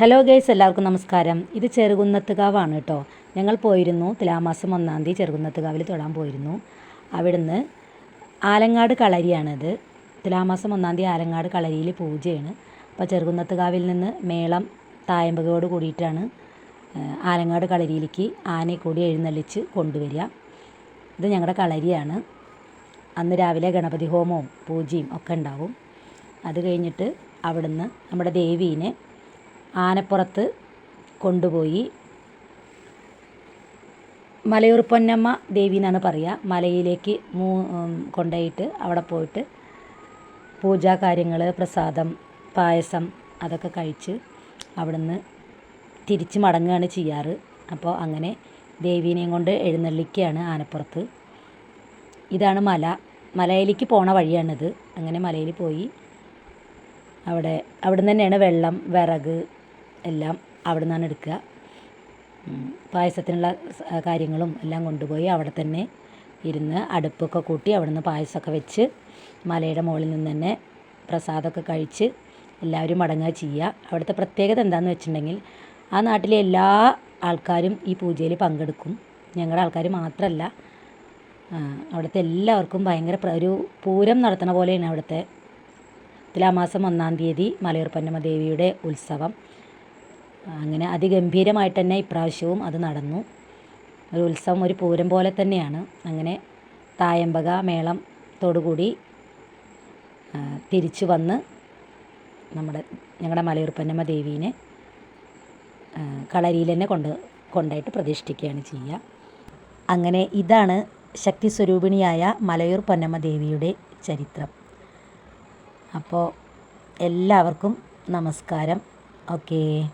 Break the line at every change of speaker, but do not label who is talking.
Hello guys എല്ലാവർക്കും നമസ്കാരം. ഇത് ചെറുകുന്നത്തുകാവാണ് കേട്ടോ. ഞങ്ങൾ പോയിരുന്നു തുലാമാസം ഒന്നാം തീയതി ചെറുകുന്നത്തുകാവിൽ തൊടാൻ പോയിരുന്നു. അവിടുന്ന് ആലങ്ങാട് കളരിയാണിത്. തുലാമാസം ഒന്നാം തീയതി ആലങ്ങാട് കളരിയിൽ പൂജയാണ്. അപ്പോൾ ചെറുകുന്നത്തുകാവിൽ നിന്ന് മേളം തായമ്പകയോട് കൂടിയിട്ടാണ് ആലങ്ങാട് കളരിയിലേക്ക് ആനയെ കൂടി എഴുന്നള്ളിച്ച് കൊണ്ടുവരിക. ഇത് ഞങ്ങളുടെ കളരിയാണ്. അന്ന് രാവിലെ ഗണപതി ഹോമവും പൂജയും ഒക്കെ ഉണ്ടാവും. അത് കഴിഞ്ഞിട്ട് അവിടുന്ന് നമ്മുടെ ദേവീനെ ആനപ്പുറത്ത് കൊണ്ടുപോയി. മലയൂർ പൊന്നമ്മ ദേവി എന്നാണ് പറയുക. മലയിലേക്ക് മൂ കൊണ്ടുപോയിട്ട് അവിടെ പോയിട്ട് പൂജാ കാര്യങ്ങൾ പ്രസാദം പായസം അതൊക്കെ കഴിച്ച് അവിടുന്ന് തിരിച്ച് മടങ്ങുകയാണ് ചെയ്യാറ്. അപ്പോൾ അങ്ങനെ ദേവീനെയും കൊണ്ട് എഴുന്നള്ളിക്കുകയാണ് ആനപ്പുറത്ത്. ഇതാണ് മല. മലയിലേക്ക് പോണ വഴിയാണിത്. അങ്ങനെ മലയിൽ പോയി. അവിടെ അവിടെ നിന്ന് തന്നെയാണ് വെള്ളം വിറക് എല്ലാം അവിടെ നിന്നാണ് എടുക്കുക പായസത്തിനുള്ള കാര്യങ്ങളും എല്ലാം കൊണ്ടുപോയി അവിടെ തന്നെ ഇരുന്ന് അടുപ്പൊക്കെ കൂട്ടി അവിടെ നിന്ന് പായസമൊക്കെ വെച്ച് മലയുടെ മുകളിൽ നിന്ന് തന്നെ പ്രസാദമൊക്കെ കഴിച്ച് എല്ലാവരും മടങ്ങുക ചെയ്യുക. അവിടുത്തെ പ്രത്യേകത എന്താണെന്ന് വെച്ചിട്ടുണ്ടെങ്കിൽ ആ നാട്ടിലെ എല്ലാ ആൾക്കാരും ഈ പൂജയിൽ പങ്കെടുക്കും. ഞങ്ങളുടെ ആൾക്കാർ മാത്രമല്ല അവിടുത്തെ എല്ലാവർക്കും ഭയങ്കര ഒരു പൂരം നടത്തണ പോലെയാണ് അവിടുത്തെ. തുലാമാസം ഒന്നാം തീയതി മലയൂർ പന്നമ്മ ദേവിയുടെ ഉത്സവം. അങ്ങനെ അതിഗംഭീരമായിട്ട് തന്നെ ഇപ്രാവശ്യവും അത് നടന്നു. ഒരു ഉത്സവം ഒരു പൂരം പോലെ തന്നെയാണ്. അങ്ങനെ തായമ്പക മേളത്തോടുകൂടി തിരിച്ചു വന്ന് നമ്മുടെ ഞങ്ങളുടെ മലയൂർപ്പന്നമ്മ ദേവീനെ കളരിയിൽ തന്നെ കൊണ്ട് കൊണ്ടായിട്ട് പ്രതിഷ്ഠിക്കുകയാണ് ചെയ്യുക. അങ്ങനെ ഇതാണ് ശക്തി സ്വരൂപിണിയായ മലയൂർ പൊന്നമ്മ ദേവിയുടെ ചരിത്രം. അപ്പോൾ എല്ലാവർക്കും നമസ്കാരം. ഓക്കേ.